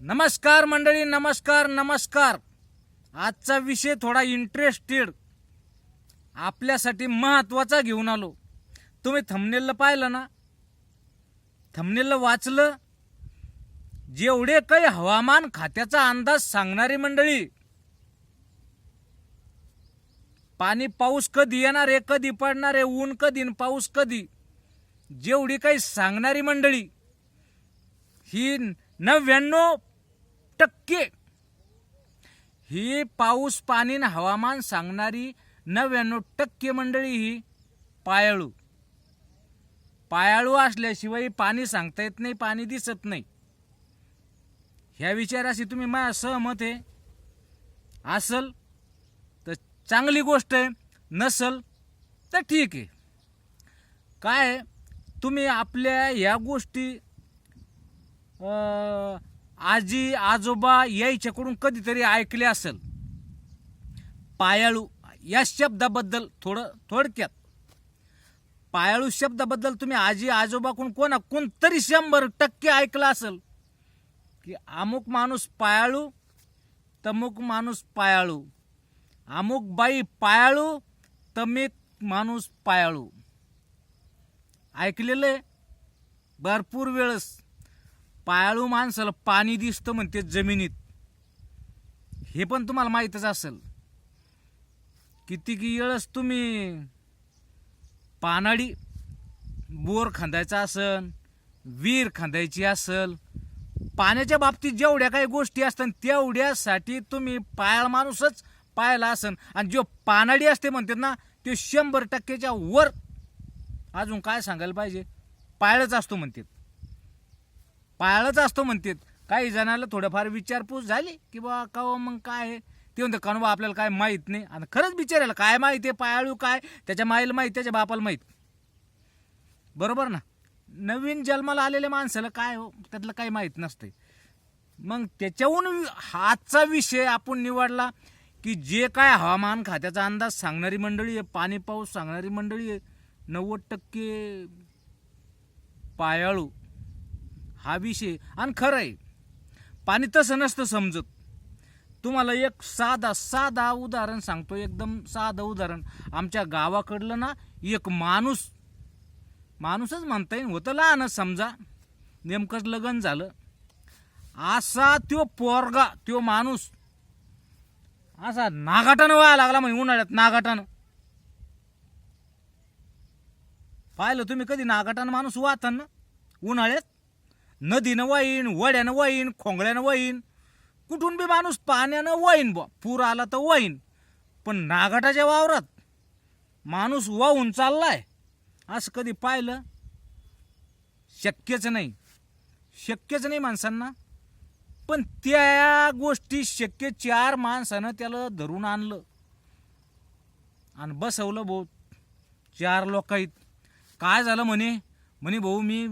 नमस्कार मंडळी नमस्कार नमस्कार. आजचा विषय थोडा इंटरेस्टेड आपल्यासाठी महत्त्वाचा घेऊन आलो. तुम्ही थमनेलला पाहिलं ना? थमनेलला वाचलं? जेवढे काही हवामान खात्याचा अंदाज सांगणारी मंडळी पाणी पाऊस कधी येणार आहे कधी पडणार आहे ऊन कधी पाऊस कधी जेवढी काही सांगणारी मंडळी ही नव्याण्णव टक्के. ही पाऊस पाणी हवामान सांगणारी नव्याण्णव टक्के मंडळी ही पायाळू. पायाळू असल्याशिवाय पाणी सांगता येत नाही पाणी दिसत नाही. ह्या विचाराशी तुम्ही माझ्या सहमत आहे. असल तर चांगली गोष्ट आहे नसल तर ठीक आहे. काय तुम्ही आपल्या या गोष्टी अं, आजी आजोबा यायच्याकडून कधीतरी ऐकले असेल. पायाळू या शब्दाबद्दल थोडं थोडक्यात. पायाळू शब्दाबद्दल तुम्ही आजी आजोबाकडून कोणा कोणतरी शंभर टक्के ऐकलं असेल की अमुक माणूस पायाळू तमुक माणूस पायाळू. अमुक बाई पायाळू तमिक माणूस पायाळू. ऐकलेलं आहे? भरपूर वेळेस. पायाळू माणसाला पाणी दिसतं म्हणते जमिनीत. हे पण तुम्हाला माहीतच असेल. किती की वेळेस तुम्ही पानाडी बोर खांदायचा असन विहीर खांदायची असल पाण्याच्या बाबतीत जेवढ्या काही गोष्टी असतात तेवढ्यासाठी तुम्ही पायाळ माणूसच पायाला असन. आणि जो पानाडी असते म्हणतात ना ते शंभर टक्केच्या वर. अजून काय सांगायला पाहिजे? पायळच असतो म्हणतात. पायाळच असतो म्हणतात. काही जणाला थोडंफार विचारपूस झाली की बा का हो, मग काय आहे? ते म्हणते कणवा आपल्याला काय माहीत नाही. आणि खरंच विचारायला काय माहीत आहे? पायाळू काय? त्याच्या माईला माहीत त्याच्या बापाला माहीत. बरोबर ना? नवीन जन्माला आलेल्या माणसाला काय हो? त्यातलं काही माहीत नसते मग त्याच्याहून हाचा विषय आपण निवडला की जे काय हवामान खात्याचा अंदाज सांगणारी मंडळी आहे पाणी पाऊस सांगणारी मंडळी आहे नव्वद टक्के पायाळू. हा विषय आणि खरं आहे. पाणी तसं नसतं समजत. तुम्हाला एक साधा साधा उदाहरण सांगतो एकदम साधं उदाहरण. आमच्या गावाकडलं ना एक माणूस माणूसच म्हणता येईल होतं लहानच समजा. नेमकंच लग्न झालं. असा त्यो पोरगा त्यो माणूस असा नागाटानं व्हायला लागला म्हणजे उन्हाळ्यात नागाटानं. पाहिलं तुम्ही कधी नागाटानं माणूस वाहताना? उन्हाळ्यात? नदीनं वाईन वड्यानं वाईन खोंगड्यानं वाईन. कुठून बी माणूस पाण्यानं वाईन बा पूर आला तर वाईन. पण नागाटाच्या वावरात माणूस वाहून चाललाय. असं कधी पाहिलं? शक्यच नाही. शक्यच नाही माणसांना. पण त्या गोष्टी शक्य चार माणसानं त्याला धरून आणलं. आणि बसवलं भाऊ चार लोक आहेत. काय झालं म्हणे? म्हणे भाऊ मी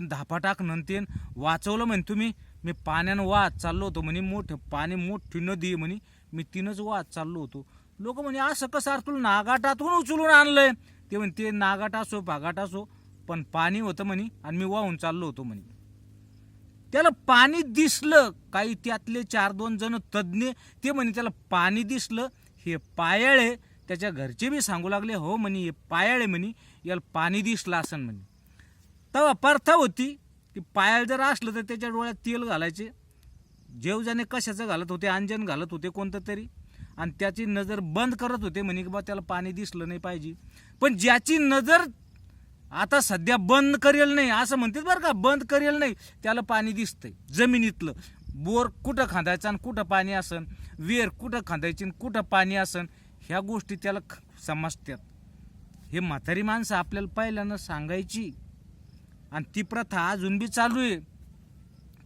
ते धापा टाक नंतेन वाचवलं म्हणे तुम्ही. मी पाण्यानं वाहत चाललो होतो म्हणे मोठं पाणी मोठी नदी आहे म्हणे. मी तिनंच वाहत चाललो होतो. लोक म्हणे असं कसं अर तुला नागाटातून उचलून आणलंय? ते म्हणे ते नागाट असो भागाट असो पण पाणी होतं म्हणे आणि मी वाहून चाललो होतो म्हणे. त्याला पाणी दिसलं काही त्यातले चार दोन जण तज्ज्ञ ते म्हणे त्याला पाणी दिसलं हे पायाळे आहे त्याच्या घरचे बी सांगू लागले हो म्हणे हे पायाळे आहे म्हणे याला पाणी दिसलं असं म्हणे. तेव्हा प्रथा होती की पायाला जर असलं तर त्याच्या डोळ्यात तेल घालायचे. जेवजाने कशाचं घालत होते अंजन घालत होते कोणतं तरी. आणि त्याची नजर बंद करत होते म्हणे की बा त्याला पाणी दिसलं नाही पाहिजे. पण ज्याची नजर आता सध्या बंद करेल नाही असं म्हणतात बरं का बंद करेल नाही त्याला पाणी दिसतंय जमिनीतलं. बोर कुठं खांदायचं आणि कुठं पाणी असन? विहीर कुठं खांदायची आणि कुठं पाणी असन? ह्या गोष्टी त्याला ख- समजतात. हे म्हातारी माणसं आपल्याला पहिल्यानं सांगायची. आणि ती प्रथा अजून बी चालू आहे.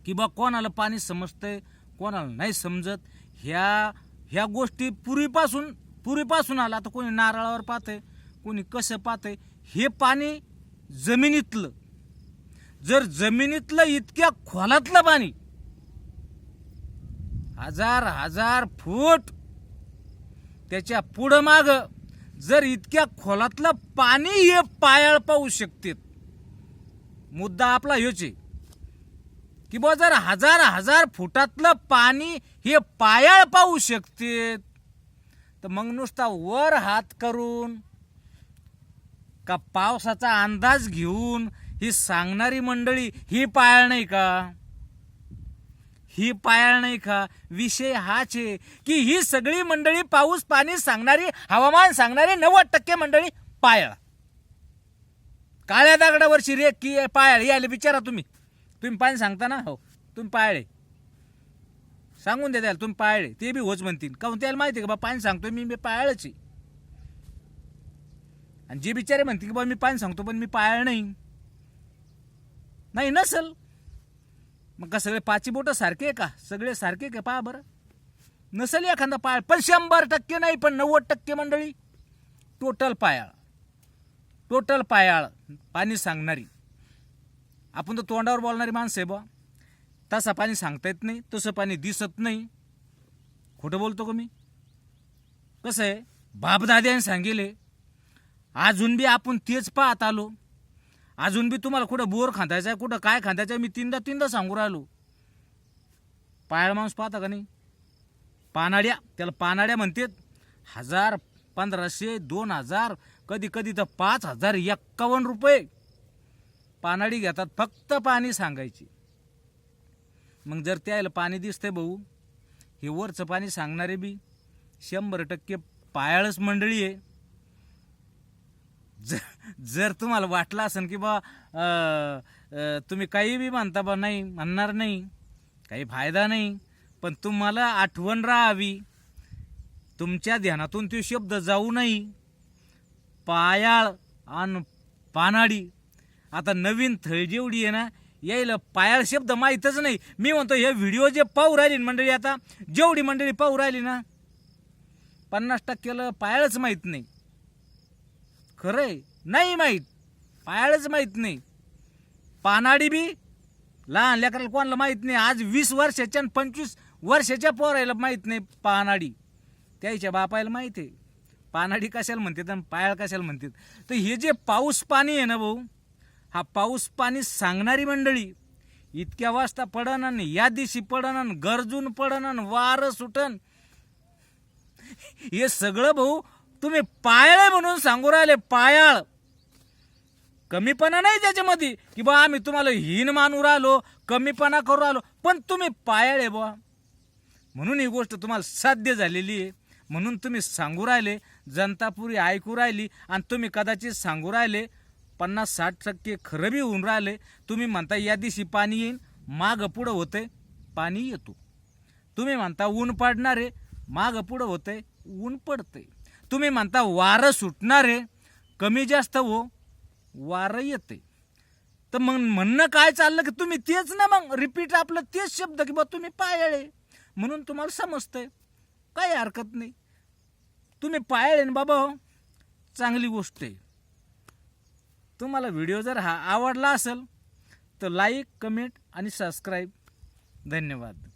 की बा कोणाला पाणी समजतंय कोणाला नाही समजत ह्या ह्या गोष्टी पूर्वीपासून पूर्वीपासून आला आता कोणी नारळावर पाहतंय कोणी कसं पाहतंय हे पाणी जमिनीतलं. जर जमिनीतलं इतक्या खोलातलं पाणी हजार हजार फूट त्याच्या पुढं माग जर इतक्या खोलातलं पाणी हे पायाळ पाहू शकते मुद्दा आपला ह्योच आहे. की बा जर हजार हजार फुटातलं पाणी हे पायाळ पाहू शकते तर मग नुसता वर हात करून का पावसाचा अंदाज घेऊन ही सांगणारी मंडळी ही पायाळ नाही का? ही पायाळ नाही का? विषय हाच आहे की ही सगळी मंडळी पाऊस पाणी सांगणारी हवामान सांगणारी नव्वद टक्के मंडळी पायाळ. काळ्या दगडावरची रेख की पायाळ यायला विचारा तुम्ही. तुम्ही पाणी सांगता ना? हो. तुम्ही पायाळे सांगून द्या त्याला तुम्ही पायाळे ते बी होच म्हणतील. काहून त्याला माहिती आहे का बा पाणी सांगतो मी मी पायाळच आणि जे बिचारे म्हणते की बा मी पाणी सांगतो पण मी पायाळ नाही. नाही नसल. मग का सगळे पाची बोट सारखे आहे का? सगळे सारखे का? पहा बरं. नसेल एखादा पायाळ पण शंभर टक्के नाही पण नव्वद टक्के मंडळी टोटल पायाळ. टोटल पायाळ पाणी सांगणारी. आपण तर तोंडावर बोलणारी माणसं आहे बा तसा पाणी सांगता येत नाही तसं पाणी दिसत नाही. खोटं बोलतो का मी? कसं आहे? बापदाद्याने सांगितले अजून बी आपण तेच पाहत आलो. अजून बी तुम्हाला कुठं बोर खांदायचं आहे कुठं काय खांदायचं आहे मी तीनदा तीनदा सांगू राहिलो. पायाळ माणूस पाहता का नाही? पानाड्या त्याला पानाड्या म्हणतात हजार पंधराशे दोन हजार कधी कधी तर पाच हजार एक्कावन्न रुपये पानाडी घेतात फक्त पाणी सांगायची. मग जर त्याला पाणी दिसतंय भाऊ हे वरचं पाणी सांगणारे बी शंभर टक्के पायाळच मंडळी आहे. जर जर तुम्हाला वाटलं असेल की बा तुम्ही काही बी म्हणता बा नाही म्हणणार नाही काही फायदा नाही पण तुम्हाला आठवण राहावी. तुमच्या ध्यानातून तो शब्द जाऊ नाही. पायाळ आणि पानाडी. आता नवीन थळ जेवढी आहे ना यायला पायाळ शब्द माहीतच नाही. मी म्हणतो हे व्हिडिओ जे पाहू राहिली मंडळी आता जेवढी मंडळी पाहू राहिली ना पन्नास टक्क्याला पायाळच माहीत नाही. खरंय? नाही माहीत. पायाळच माहीत नाही. पानाडी बी लहान लेकराला कोणाला माहीत नाही. आज वीस वर्षाच्या आणि पंचवीस वर्षाच्या पोरायला माहीत नाही पानाडी. त्याच्या बापायला माहीत आहे. पानाडी कशाला म्हणतात आणि पायाळ कशाला म्हणतात तर हे जे पाऊस पाणी आहे ना भाऊ हा पाऊस पाणी सांगणारी मंडळी इतक्या वाजता पडन आणि या दिवशी पडन आणि गरजून पडन आणि वारं सुटन. हे सगळं भाऊ तुम्ही पायाळ म्हणून सांगू राहिले पायाळ. कमीपणा नाही त्याच्यामध्ये की बा आम्ही तुम्हाला हीन मानू राहिलो कमीपणा करू राहिलो पण तुम्ही पायाळ आहे बा म्हणून ही गोष्ट तुम्हाला साध्य झालेली आहे. म्हणून तुम्ही सांगू राहिले जनतापुरी ऐकू राहिली आणि तुम्ही कदाचित सांगू राहिले पन्नास साठ टक्के खरं बी होऊन राहिले. तुम्ही म्हणता या दिवशी पाणी येईन माग पुढं होते पाणी येतो. तुम्ही म्हणता ऊन पाडणारे माग पुढं होते ऊन पडते तुम्ही म्हणता वारं सुटणारे कमी जास्त हो वारं येते तर मग म्हणणं काय चाललं की तुम्ही तेच ना मग रिपीट आपलं तेच शब्द की बा तुम्ही पायाळे. म्हणून तुम्हाला समजतंय. काही हरकत नाही. तुम्ही पाळले ना बाबा हो. चांगली गोष्ट आहे. तुम्हाला व्हिडिओ जर हा आवडला असेल तर लाईक कमेंट आणि सबस्क्राईब. धन्यवाद.